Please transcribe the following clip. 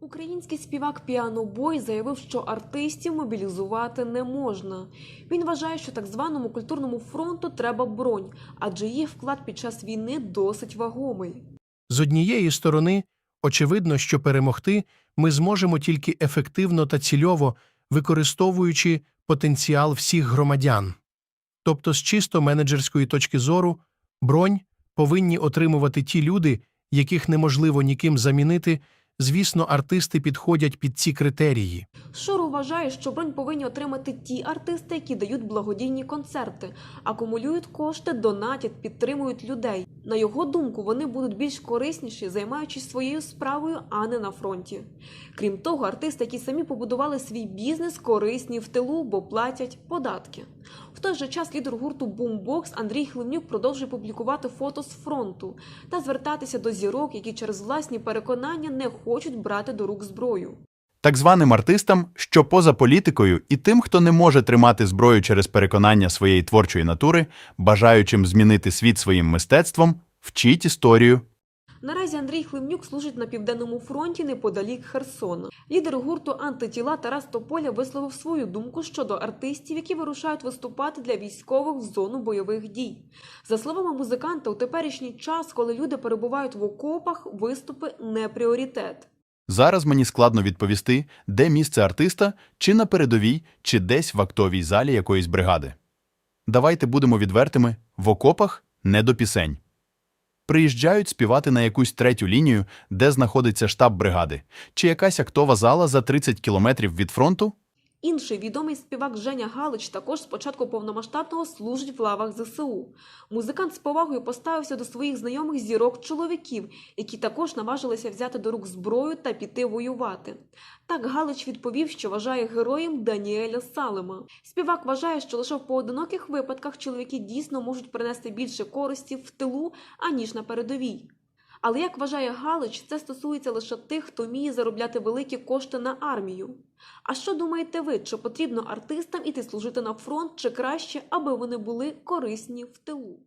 Український співак Піанобой заявив, що артистів мобілізувати не можна. Він вважає, що так званому культурному фронту треба бронь, адже їх вклад під час війни досить вагомий. З однієї сторони, очевидно, що перемогти ми зможемо тільки ефективно та цільово, використовуючи потенціал всіх громадян. Тобто, з чисто менеджерської точки зору, бронь повинні отримувати ті люди, яких неможливо ніким замінити. Звісно, артисти підходять під ці критерії. Шору вважає, що бронь повинні отримати ті артисти, які дають благодійні концерти, акумулюють кошти, донатять, підтримують людей. На його думку, вони будуть більш корисніші, займаючись своєю справою, а не на фронті. Крім того, артисти, які самі побудували свій бізнес, корисні в тилу, бо платять податки. Той же час лідер гурту Boombox Андрій Хливнюк продовжує публікувати фото з фронту та звертатися до зірок, які через власні переконання не хочуть брати до рук зброю. так званим артистам, що поза політикою, і тим, хто не може тримати зброю через переконання своєї творчої натури, бажаючим змінити світ своїм мистецтвом, вчіть історію. Наразі Андрій Хливнюк служить на південному фронті неподалік Херсона. Лідер гурту антитіла Тарас Тополя висловив свою думку щодо артистів, які вирушають виступати для військових в зону бойових дій. За словами музиканта, у теперішній час, коли люди перебувають в окопах, виступи не пріоритет. Зараз мені складно відповісти, де місце артиста, чи на передовій, чи десь в актовій залі якоїсь бригади. Давайте будемо відвертими в окопах не до пісень. Приїжджають співати на якусь третю лінію, де знаходиться штаб бригади, чи якась актова зала за 30 кілометрів від фронту. Інший відомий співак Женя Галич також з початку повномасштабного служить в лавах ЗСУ. Музикант з повагою поставився до своїх знайомих зірок чоловіків, які також наважилися взяти до рук зброю та піти воювати. Так Галич відповів, що вважає героєм Даніеля Салема. Співак вважає, що лише в поодиноких випадках чоловіки дійсно можуть принести більше користі в тилу, аніж на передовій. Але як вважає Галич, це стосується лише тих, хто вміє заробляти великі кошти на армію. А що думаєте ви, чи потрібно артистам іти служити на фронт, чи краще, аби вони були корисні в тилу?